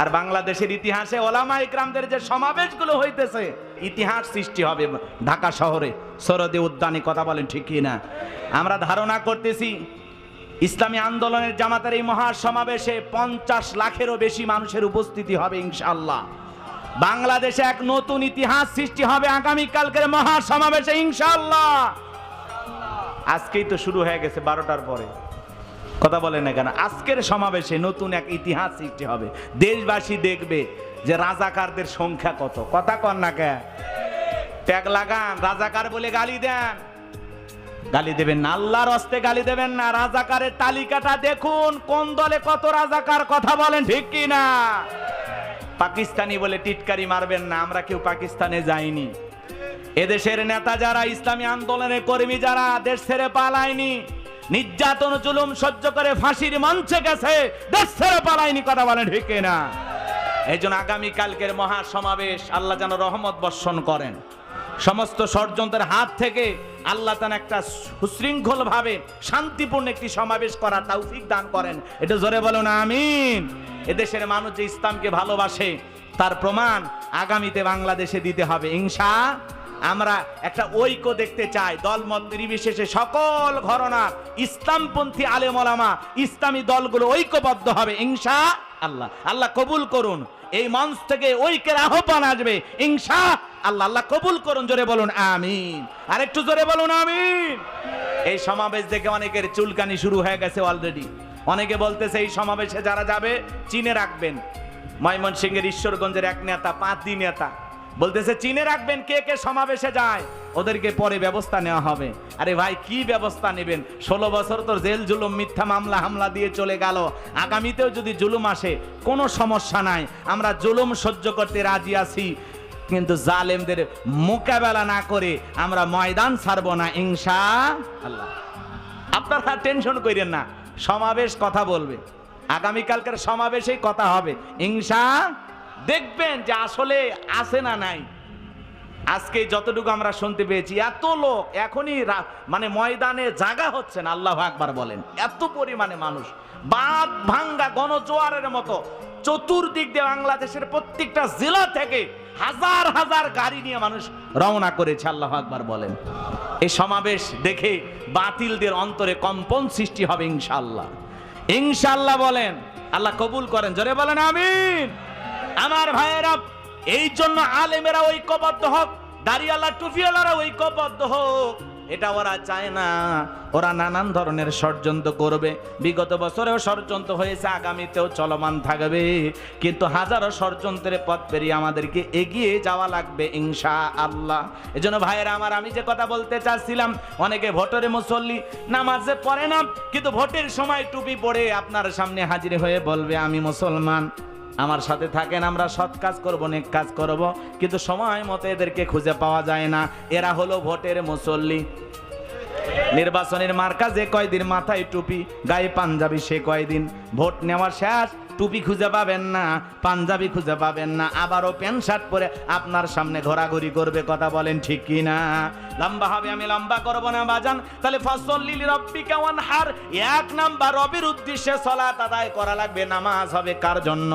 আর বাংলাদেশের ইতিহাসে ওলামা ইকরামদের যে সমাবেশগুলো হইতেছে, ইতিহাস সৃষ্টি হবে ঢাকা শহরে। সরদে উদ্যানে কথা বলেন ঠিক না আমরা ধারণা করতেছি, ইসলামী আন্দোলনের জামাতের এই মহা সমাবেশে পঞ্চাশ লাখেরও বেশি মানুষের উপস্থিতি হবে ইনশাল্লাহ বাংলাদেশে এক নতুন ইতিহাস সৃষ্টি হবে আগামীকালকের মহা সমাবেশে ইনশাআল্লাহ। আজকেই তো শুরু হয়ে গেছে বারোটার পরে। কথা বলে না কেন? আজকের সমাবেশে নতুন এক ইতিহাস সৃষ্টি হবে। দেশবাসী দেখবে যে রাজাকারদের সংখ্যা কত। কথা কন না কে ট্যাগ লাগান, রাজাকার বলে গালি দেন। গালি দেবেন না, আল্লাহর হস্তে গালি দেবেন না। রাজাকারের তালিকাটা দেখুন, কোন দলে কত রাজাকার, কথা বলেন ঠিক কি না? পাকিস্তানি বলে টিটকারি মারবেন না, আমরা কেউ পাকিস্তানে যাইনি। এদেশের নেতা যারা, ইসলামী আন্দোলনের কর্মী যারা, দেশ ছেড়ে পালায়নি। নির্যাতন, জুলুম সহ্য করে ফাঁসির মঞ্চে গেছে। দেশ ছেড়ে পালায়নি কথা বলেন ঠিক না এই জন্য আগামীকালকের মহা সমাবেশ আল্লাহ যেন রহমত বর্ষণ করেন। সমস্ত ষড়যন্ত্রের হাত থেকে আল্লাহ তান একটা সুশৃঙ্খল ভাবে শান্তিপূর্ণ একটি সমাবেশ করার তৌফিক দান করেন। এটা জোরে বলো না আমিন। এদেশের মানুষ যে ইসলামকে ভালোবাসে, তার প্রমাণ আগামীতে বাংলাদেশে দিতে হবে। ইনশা আমরা একটা ঐক্য দেখতে চাই। দলমত নির্বিশেষে সকল ঘরনার ইসলামপন্থী আলেমলামা ইসলামী দলগুলো ঐক্যবদ্ধ হবে ইংসা আল্লাহ আল্লাহ কবুল করুন। এই মঞ্চ থেকে ঐক্যের আহ্বান আসবে ইংসা আল্লাহ। আল্লাহ কবুল করুন, জোরে বলুন, আমিন। আর একটু জোরে বলুন, আমিন। এই সমাবেশ দেখে অনেকের চুলকানি শুরু হয়ে গেছে অলরেডি অনেকে বলতেছে, এই সমাবেশে যারা যাবে, চিনে রাখবেন। ময়মনসিংহের ঈশ্বরগঞ্জের এক নেতা পাঁতি নেতা। বলতেছে, চিনে রাখবেন কে কে সমাবেশে যায়। ওদেরকে পরে ব্যবস্থা নেওয়া হবে। আরে ভাই, কি ব্যবস্থা নেবেন? ষোলো বছর তো জেল, জুলুম, মিথ্যা মামলা, হামলা দিয়ে চলে গেল। আগামীতেও যদি জুলুম আসে, কোনো সমস্যা নাই। আমরা জুলুম সহ্য করতে রাজি আছি। কিন্তু জালেমদের মোকাবেলা না করে আমরা ময়দান ছাড়বো না, ইনশা আল্লাহ। আপনারা টেনশন করেন না। সমাবেশ কথা বলবে। আগামীকালকের সমাবেশেই কথা হবে, ইনশা দেখবেন যে আসলে আছে না নাই। আজকে যতটুকু আমরা শুনতে পেয়েছি, এত লোক এখনই মানে ময়দানে জাগা হচ্ছে না, আল্লাহ আকবার বলেন। এত পরিমাণে মানুষ। বাদ ভাঙ্গা গণজোয়ারের মতো। চতুর্দিক দিয়ে বাংলাদেশের প্রত্যেকটা জেলা থেকে হাজার হাজার গাড়ি নিয়ে মানুষ রওনা করেছে, আল্লাহ আকবার বলেন। এই সমাবেশ দেখে বাতিলদের অন্তরে কম্পন সৃষ্টি হবে ইনশাল্লাহ ইনশাল্লাহ বলেন, আল্লাহ কবুল করেন। জোরে বলেন, আমিন। আমার ভাইয়েরা এই জন্য আলেমেরা ঐক্যবদ্ধ হোক দাঁড়িয়ালা টুফিওয়ালারা ঐক্যবদ্ধ হোক। এটা ওরা চায় না। ওরা নানান ধরনের ষড়যন্ত্র করবে। বিগত বছরেও ষড়যন্ত্র হয়েছে, আগামীতেও চলমান থাকবে। কিন্তু হাজারো ষড়যন্ত্রের পথ পেরিয়ে আমাদেরকে এগিয়ে যাওয়া লাগবে ইনশা আল্লাহ এজন্য ভাইয়েরা আমার, আমি যে কথা বলতে চাচ্ছিলাম, অনেকে ভোটের মুসল্লি নামাজে পড়ে না, কিন্তু ভোটের সময় টুপি পরে আপনার সামনে হাজির হয়ে বলবে, আমি মুসলমান। আমার সাথে থাকেন, আমরা সৎ কাজ করব, নেক কাজ করব, কিন্তু সময় মতো এদেরকে খুঁজে পাওয়া যায় না। এরা হলো ভোটের মুসল্লি। নির্বাচনের মার্কাজে কয়দিন মাথায় টুপি, গায়ে পাঞ্জাবি সে কয়দিন। ভোট নেওয়ার শেষ টুপি খুঁজে পাবেন না, পাঞ্জাবি খুঁজে পাবেন না, আবারও প্যান্ট শার্ট পরে আপনার সামনে ঘোরাঘুরি করবে, কথা বলেন ঠিক কি না লম্বা হবে, আমি লম্বা করব না, বাজান। তাহলে ফসল লিলি রব্বি কেমন হার এক নাম্বার রবির উদ্দেশ্যে সলাত আদায় করা লাগবে, নামাজ হবে কার জন্য?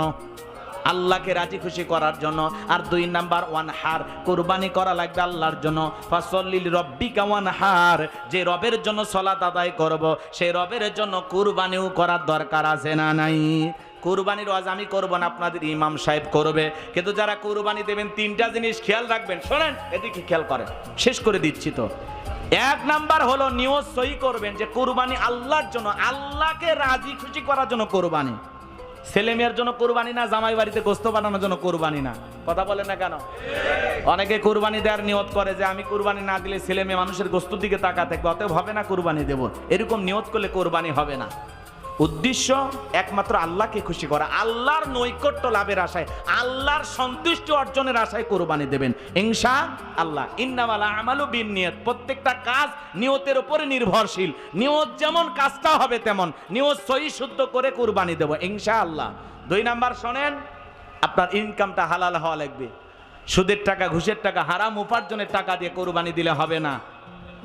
আল্লাহকে রাজি খুশি করার জন্য। আর দুই নাম্বার ওয়ান হার কোরবানি করা লাগবে আল্লাহর জন্য। ফসলিল রব্বিকা ওয়ান হার যে রবের জন্য সলাত আদায় করব, সেই রবের জন্য কুরবানিও করার দরকার আছে না নাই? কুরবানির ওয়াজ আমি করব না, আপনাদের ইমাম সাহেব করবে। কিন্তু যারা কোরবানি দেবেন, তিনটা জিনিস খেয়াল রাখবেন। শোনেন, এদিকে খেয়াল করেন? শেষ করে দিচ্ছি তো। এক নাম্বার হলো, নিয়ত সই করবেন যে কোরবানি আল্লাহর জন্য, আল্লাহকে রাজি খুশি করার জন্য কোরবানি। ছেলে মেয়ের জন্য কোরবানি না, জামাই বাড়িতে গোস্ত বানানোর জন্য কোরবানি না। কথা বলে না কেন? অনেকে কোরবানি দেওয়ার নিয়ত করে যে, আমি কোরবানি না দিলে ছেলে মেয়ে মানুষের গোস্তুর দিকে তাকা থাকবে, অতএব হবে না কোরবানি দেব। এরকম নিয়ত করলে কোরবানি হবে না। উদ্দেশ্য একমাত্র আল্লাহকে খুশি করা। আল্লাহর নৈকট্য লাভের আশায়, আল্লাহর সন্তুষ্টি অর্জনের আশায় কোরবানি দেবেন। ইনশা আল্লাহ। ইন্নামালা আমালু বিন নিয়ত প্রত্যেকটা কাজ নিয়তের উপরে নির্ভরশীল। নিয়ত যেমন কাজটা হবে তেমন। নিয়ত সহি শুদ্ধ করে কোরবানি দেব। ইনশা আল্লাহ। দুই নাম্বার শোনেন, আপনার ইনকামটা হালাল হওয়া লাগবে। সুদের টাকা, ঘুষের টাকা, হারাম উপার্জনের টাকা দিয়ে কোরবানি দিলে হবে না।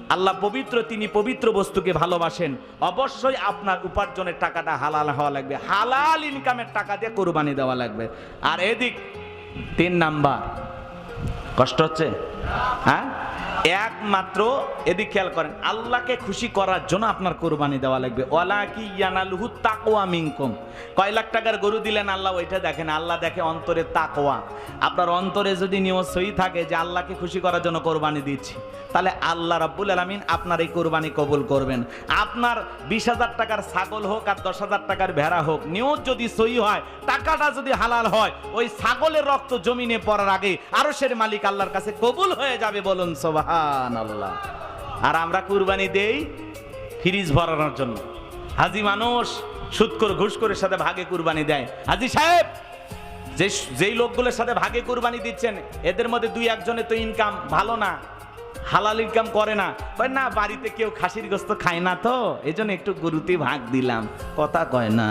আল্লাহ পবিত্র, তিনি পবিত্র বস্তুকে ভালোবাসেন। অবশ্যই আপনার উপার্জনের টাকাটা হালাল হওয়া লাগবে। হালাল ইনকামের টাকা দিয়ে কোরবানি দেওয়া লাগবে। আর এদিক তিন নাম্বার। কষ্ট হচ্ছে? হ্যাঁ? একমাত্র এদিক খেয়াল করেন, আল্লাহকে খুশি করার জন্য আপনার কোরবানি দেওয়া লাগবে। ওয়ালা কি ইয়ানালুহু তাকওয়া মিনকুম। কয় লাখ টাকার গরু দিলেন আল্লাহ, ওইটা দেখেন, আল্লাহ দেখে অন্তরে তাকওয়া। আপনার অন্তরে যদি নিয়ত সই থাকে যে আল্লাহকে খুশি করার জন্য কোরবানি দিচ্ছি, তাহলে আল্লাহ রাব্বুল আলামিন আপনার এই কোরবানি কবুল করবেন। আপনার বিশ হাজার টাকার ছাগল হোক আর দশ হাজার টাকার ভেড়া হোক, নিয়ত যদি সই হয়, টাকাটা যদি হালাল হয়, ওই ছাগলের রক্ত জমিনে পড়ার আগে আরও সের মালিক আল্লাহর কাছে কবুল হয়ে যাবে বলুন সোবাহান আল্লাহ আর আমরা কুরবানি দেই ফ্রিজ ভরানোর জন্য। হাজি মানুষ সুদ করে ঘুষ করে সাথে ভাগে কুরবানি দেয়। হাজি সাহেব, যে যেই লোকগুলোর সাথে ভাগে কুরবানি দিচ্ছেন, এদের মধ্যে দুই একজনের তো ইনকাম ভালো না, হালাল ইনকাম করে না। কয়, না, বাড়িতে কেউ খাসির গোস্ত খায় না তো এই জন্য একটু গরুতে ভাগ দিলাম। কথা কয় না।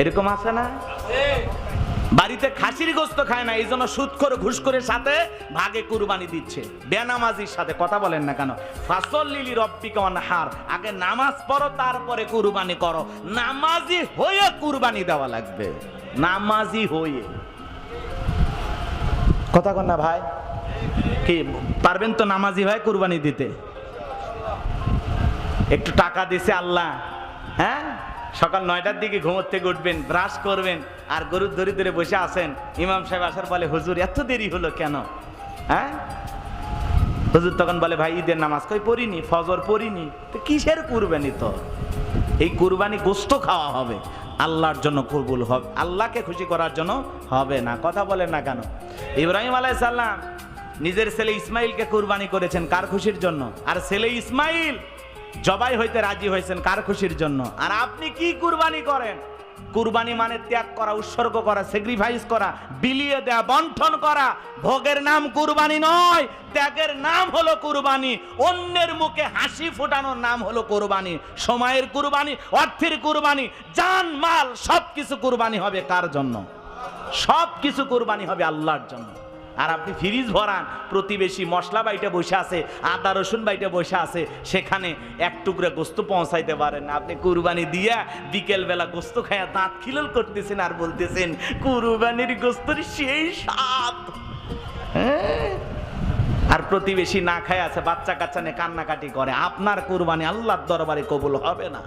এরকম আছে না? বাড়িতে খাসির গোস্ত খায় না এই জন্য সুদ করে ঘুষ করে সাথে ভাগে কুরবানি দিচ্ছে। বেনামাজির সাথে কথা বলেন না কেন? ফাসল লিলি রব্বিকা হার আগে নামাজ পড়ো, তারপরে কুরবানি করো। নামাজি হয়ে কুরবানি দেওয়া লাগবে। নামাজি হয়ে। কথা কন না ভাই। কি, পারবেন তো নামাজি ভাই কুরবানি দিতে? একটু টাকা দিছে আল্লাহ হ্যাঁ? সকাল নয়টার দিকে থেকে উঠবেন, ব্রাশ করবেন, আর গরুর দড়ি ধরে বসে আছেন। ইমাম সাহেব আসার বলে, হুজুর, এত দেরি হলো কেন? হ্যাঁ? হুজুর তখন বলে, ভাই, ঈদের নামাজ কই পড়িনি? ফজর পড়িনি? তো কিসের কুরবানি তো? এই কুরবানি গোস্ত খাওয়া হবে। আল্লাহর জন্য কবুল হবে, আল্লাহকে খুশি করার জন্য হবে না। কথা বলেন না কেন? ইব্রাহিম আলাই সাল্লাম নিজের ছেলে ইসমাইলকে কুরবানি করেছেন কার খুশির জন্য? আর ছেলে ইসমাইল জবাই হইতে রাজি হয়েছেন কার খুশির জন্য? আর আপনি কি কুরবানি করেন? কুরবানি মানে ত্যাগ করা, উৎসর্গ করা স্যাক্রিফাইস করা, বিলিয়ে দেয়া, বন্টন করা। ভোগের নাম কুরবানি নয়, ত্যাগের নাম হলো কুরবানি। অন্যের মুখে হাসি ফোটানোর নাম হলো কুরবানি। সময়ের কুরবানি, অর্থের কুরবানি, জান, মাল সব কিছু কুরবানি হবে কার জন্য? সব কিছু কুরবানি হবে আল্লাহর জন্য। আর আপনি ফ্রিজ ভরান, প্রতিবেশী মশলা বাইটে বসে আছে, আদা রসুন বাইটে বসে আছে, সেখানে এক টুকরা গোস্ত পৌঁছাইতে পারেন। আপনি কুরবানি দিয়া বিকেল বেলা গোস্ত খায়া দাঁত খিলল করতেছেন আর বলতেছেন, কুরবানির গোস্তর সেই স্বাদ। হ্যাঁ? আর প্রতিবেশী না খায় আছে, বাচ্চা কাচ্চা নিয়ে কান্নাকাটি করে। আপনার কুরবানি আল্লাহর দরবারে কবুল হবে না।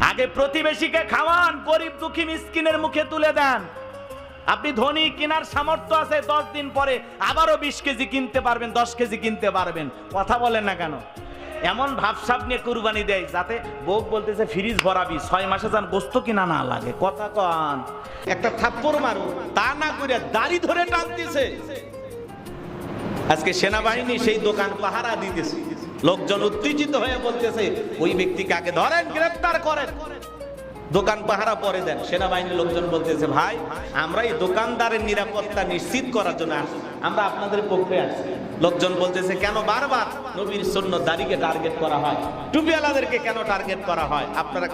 আগে প্রতিবেশীকে খাওয়ান, গরিব দুঃখী মিসকিনের মুখে তুলে দেন। আপনি ধনী, কেনার সামর্থ্য আছে, দশ দিন পরে আবারও বিশ কেজি কিনতে পারবেন, দশ কেজি কিনতে পারবেন। কথা বলেন না কেন? এমন ভাবসাব নিয়ে কুরবানি দেয় যাতে বউ বলতেছে, ফ্রিজ ভরাবি, ছয় মাসে যান গোস্ত কিনা না লাগে। কথা কন। একটা থাপ্পড় মারু, তা না করে দাড়ি ধরে টানতেছে। আজকে সেনাবাহিনী সেই দোকান পাহারা দিতেছে। লোকজন উত্তেজিত হয়ে বলতেছে, ওই ব্যক্তিকে আগে ধরেন গ্রেফতার করেন। দোকান পাহারা পরে দেন। সেনাবাহিনীর লোকজন বলতেছে, ভাই, আমরা এই দোকানদারের নিরাপত্তা নিশ্চিত করার জন্য আসছি আমরা আপনাদের পক্ষে আসছি লোকজন বলতেছে, কেন বারবার নবীর সৈন্য দাড়িকে টার্গেট করা হয়? টুপিওয়ালাদেরকে কেন টার্গেট করা হয়? আপনারা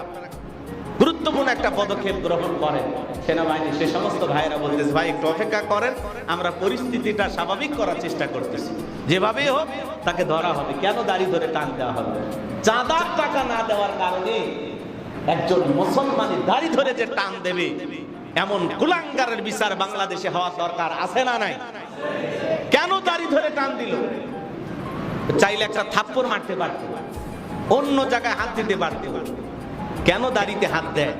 গুরুত্বপূর্ণ একটা পদক্ষেপ গ্রহণ করেন। সেনাবাহিনী সে সমস্ত ভাইয়েরা বলতেছে, ভাই, একটু অপেক্ষা করেন। আমরা পরিস্থিতিটা স্বাভাবিক করার চেষ্টা করতেছি। যেভাবেই হোক তাকে ধরা হবে। কেন দাড়ি ধরে টান দেওয়া হবে? চাঁদার টাকা না দেওয়ার কারণে একজন মুসলমানের দাড়ি ধরে যে টান দেবে, এমন কুলাঙ্গারের বিচার বাংলাদেশে হওয়ার দরকার আছে না নাই? কেন দাড়ি ধরে টান দিল? চাইলে একটা থাপ্পড় মারতে পারত, অন্য জায়গায় হাত দিতে পারত। কেন দাড়িতে হাত দেয়?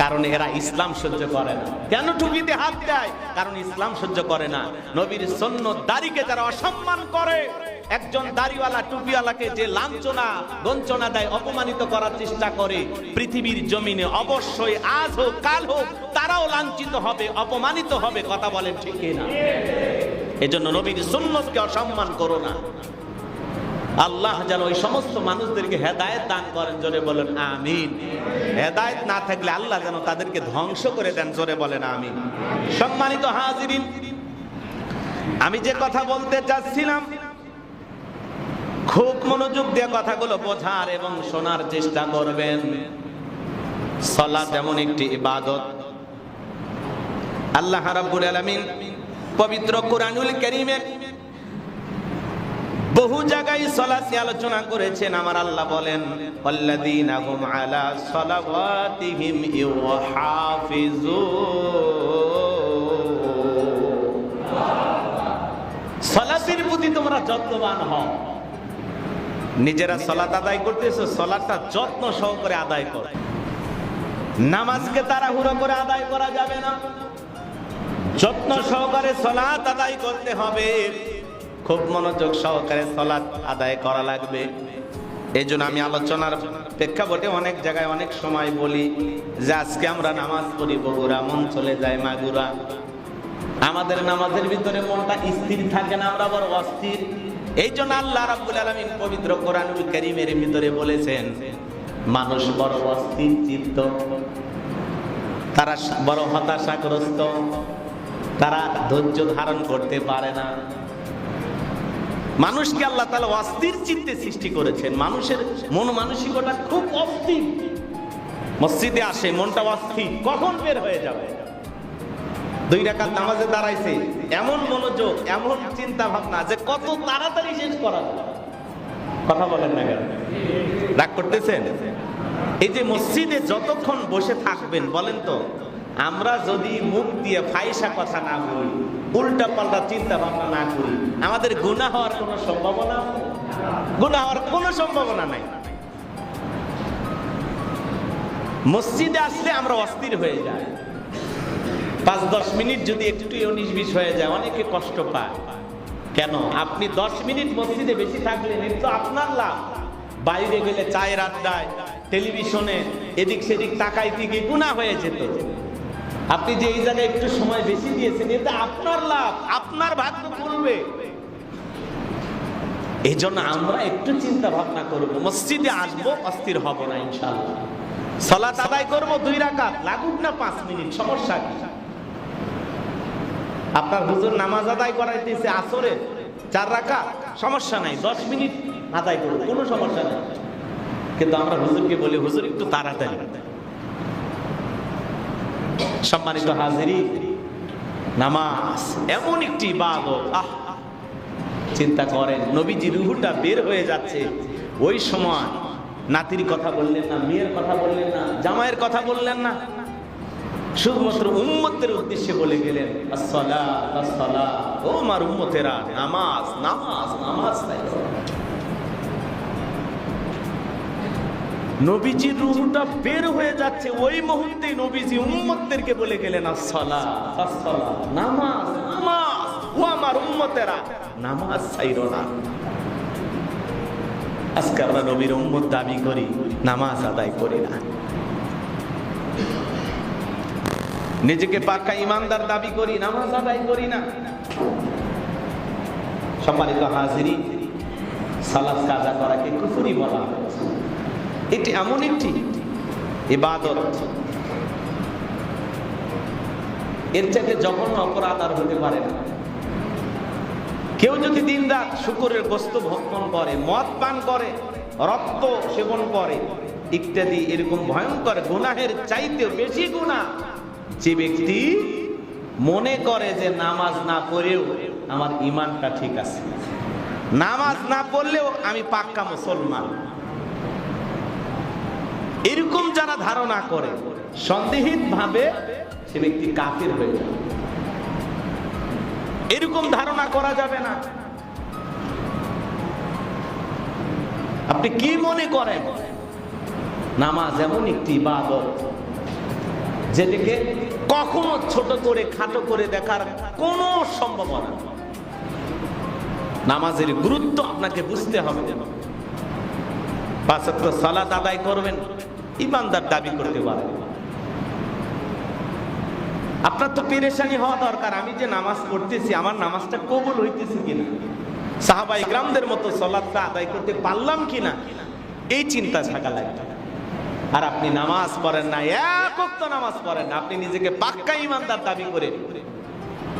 কারণ এরা ইসলাম সহ্য করে না। কেন টুপিতে হাত দেয়? কারণ ইসলাম সহ্য করে না। নবীর সৈন্য দাড়িকে যারা অসম্মান করে একজন দাড়িওয়ালা টুপিওয়ালাকে যে লাঞ্ছনা, বঞ্চনা দেয়, অপমানিত করার চেষ্টা করে, পৃথিবীর জমিনে অবশ্যই আজ হোক, কাল হোক, তারাও লাঞ্ছিত হবে, অপমানিত হবে, কথা বলেন ঠিক না? এজন্য নবীর সুন্নতকে অসম্মান করো না। আল্লাহ যেন ওই সমস্ত মানুষদেরকে হেদায়েত দান করেন, জোরে বলেন আমিন। হেদায়েত না থাকলে আল্লাহ যেন তাদেরকে ধ্বংস করে দেন, জোরে বলেন আমিন। সম্মানিত হাজিরিন, আমি যে কথা বলতে চাচ্ছিলাম খুব মনোযোগ দিয়ে কথাগুলো বোঝার এবং শোনার চেষ্টা করবেন। সলা এমন একটি ইবাদত। আল্লাহ রাব্বুল আলামিন পবিত্র কোরআনুল কারীমে বহু জায়গায় সলাসি আলোচনা করেছেন। আমার আল্লাহ বলেন, আল্লাযীনা হুম আলা সালাওয়াতিহিম ইউহাফিজুন। সলাতের প্রতি তোমরা যত্নবান হও। নিজেরা সলাত আদায় করতেছো, সলাতটা যত্ন সহকারে আদায় করো। নামাজকে তাড়াহুড়ো করে আদায় করা যাবে না। যত্ন সহকারে সলাত আদায় করতে হবে। খুব মনোযোগ সহকারে সলাত আদায় করা লাগবে। এই জন্য আমি আলোচনার প্রেক্ষাপটে অনেক জায়গায় অনেক সময় বলি যে আজকে আমরা নামাজ পড়ি, বগুড়া, মন চলে যায়, মাগুরা। আমাদের নামাজের ভিতরে মনটা স্থির থাকে না, আমরা বড় অস্থির। এই জন্য আল্লাহ রাব্বুল আলামিন পবিত্র কোরআনুল কারীমের ভিতরে বলেছেন, মানুষ বড় অস্থির চিত্ত তারা বড় হতাশাগ্রস্ত, তারা ধৈর্য ধারণ করতে পারে না। মানুষকে আল্লাহ তাআলা অস্থির চিত্তে সৃষ্টি করেছেন। মানুষের মন মানসিকতা খুব অস্থির। মসজিদে আসে, মনটা অস্থির, কখন বের হয়ে যাবে? দুই রাকাত নামাজে দাঁড়াইছে। এমন মনোযোগ, এমন চিন্তা ভাবনা যে কত তাড়াতাড়ি শেষ করা কথা বলেন না কেন? রাগ করতেছেন? এই যে মসজিদে যতক্ষণ বসে থাকবেন, বলেন তো, আমরা যদি মুখ দিয়ে ফাইসা কথা না বলি উল্টা পাল্টা চিন্তা ভাবনা না করি, আমাদের গুনাহ হওয়ার কোনো সম্ভাবনা? গুনাহ হওয়ার কোনো সম্ভাবনা নাই। মসজিদে আসলে আমরা অস্থির হয়ে যাই। পাঁচ দশ মিনিট যদি একটু উনিশ বিশ হয়ে যায়, অনেকে কষ্ট পায়। কেন? আপনি দশ মিনিট মসজিদে বেশি থাকলেন তো আপনার লাভ। বাইরে গেলে চায়ের আড্ডায়, টেলিভিশনে, এদিক সেদিক তাকাইতে গিয়ে গুণা হয়ে যেত? আপনি যে এই জায়গায় একটু সময় বেশি দিয়েছেন, এতে আপনার লাভ, আপনার ভাগ্য খুলবে। এই জন্য আমরা একটু চিন্তা ভাবনা করব, মসজিদে আসব, অস্থির হব না ইনশাল্লাহ সলাত আদায় করব দুই রাকাত, লাগুক না পাঁচ মিনিট, সমস্যা কি? আপনার হুজুর নামাজ আদায় করাইতেছে আসরে, চার রাখা, সমস্যা নাই, দশ মিনিট আদায় করব কোনো সমস্যা নেই। কিন্তু আমরা হুজুরকে বলি, হুজুর, একটু তাড়াতাড়ি। সম্মানিত হাজিরি, নামাজ এমন একটি ইবাদত, আহ! চিন্তা করেন, নবীজি রুহুটা বের হয়ে যাচ্ছে। ওই সময় নাতির কথা বললেন না, মেয়ের কথা বললেন না, জামাইয়ের কথা বললেন না। শুধুমাত্র উম্মতের উদ্দেশ্যে বলে গেলেন। ও আমার উম্মতেরা, নামাজ নামাজ নামাজ নবীজির রুহটা বের হয়ে যাচ্ছে, ওই মুহূর্তে নবীজি উম্মতদেরকে বলে গেলেন আসসালাত। নামাজ নামাজ, ও আমার উম্মতেরা, নামাজ চাইরো না আজকে আমরা নবীর উম্মত দাবি করি, নামাজ আদায় করি না নিজেকে পাক্কা ইমানদার দাবি করি, নামাজ আদায় করি না। সম্মানিত হাজিরি কাজা করাকে কুফুরি বলা এটি এমন একটি ইবাদত। এর চাইতে জঘন্য অপরাধ আর হতে পারে না। কেউ যদি দিন রাত শুকুরের গোস্ত ভক্ষণ করে, মদ পান করে, রক্ত সেবন করে, ইত্যাদি এরকম ভয়ঙ্কর গুনাহের চাইতেও বেশি গুণা যে ব্যক্তি মনে করে যে নামাজ না পড়েও আমার ইমানটা ঠিক আছে। নামাজ না পড়লেও আমি পাক্কা মুসলমান। এরকম যারা ধারণা করে সন্দেহিত ভাবে সে ব্যক্তি কাফির হয়ে যাবে এরকম ধারণা করা যাবে না। আপনি কি মনে করেন? নামাজ এমন একটি ইবাদত যেটাকে কখনো ছোট করে, খাটো করে দেখার কোনো সম্ভাবনা। নামাজের গুরুত্ব আপনাকে বুঝতে হবে পাঁচত্র সালাত আদায় করবেন, ইমানদার দাবি করতে পারবেন আপনার তো পেরেশানি হওয়া দরকার, আমি যে নামাজ পড়তেছি, আমার নামাজটা কবুল হইতেছে কিনা? সাহাবাই গ্রামদের মতো সলাদটা আদায় করতে পারলাম কিনা? এই চিন্তা থাকা লাগবে আর আপনি নামাজ পড়েন না, এক নামাজ পড়েন না। আপনি নিজেকে পাক্কা ইমানদার দাবি করে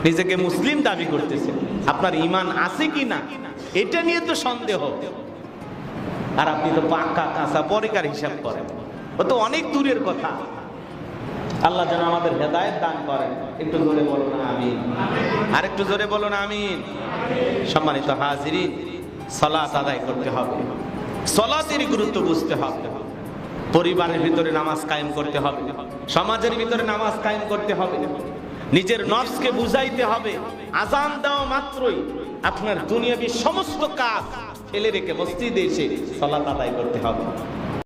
নিজেকে মুসলিম দাবি করতেছেন। আপনার ইমান আছে কি না এটা নিয়ে তো সন্দেহ। আর আপনি তো পাক্কা কাঁচা পরিকার হিসাব করেন। ও তো অনেক দূরের কথা। আল্লাহ যেন আমাদের হেদায়েত দান করেন। একটু জোরে বলো না আমিন। আর একটু জোরে বলো না আমিন। সম্মানিত হাজিরি সলাত আদায় করতে হবে। সলাতের গুরুত্ব বুঝতে হবে। পরিবারের ভিতরে নামাজ কায়েম করতে হবে। সমাজের ভিতরে নামাজ কায়েম করতে হবে। নিজের নফসকে বুঝাইতে হবে। আজান দেওয়া মাত্রই আপনার দুনিয়াবি সমস্ত কাজ ফেলে রেখে মসজিদে এসে সলাত আদায় করতে হবে।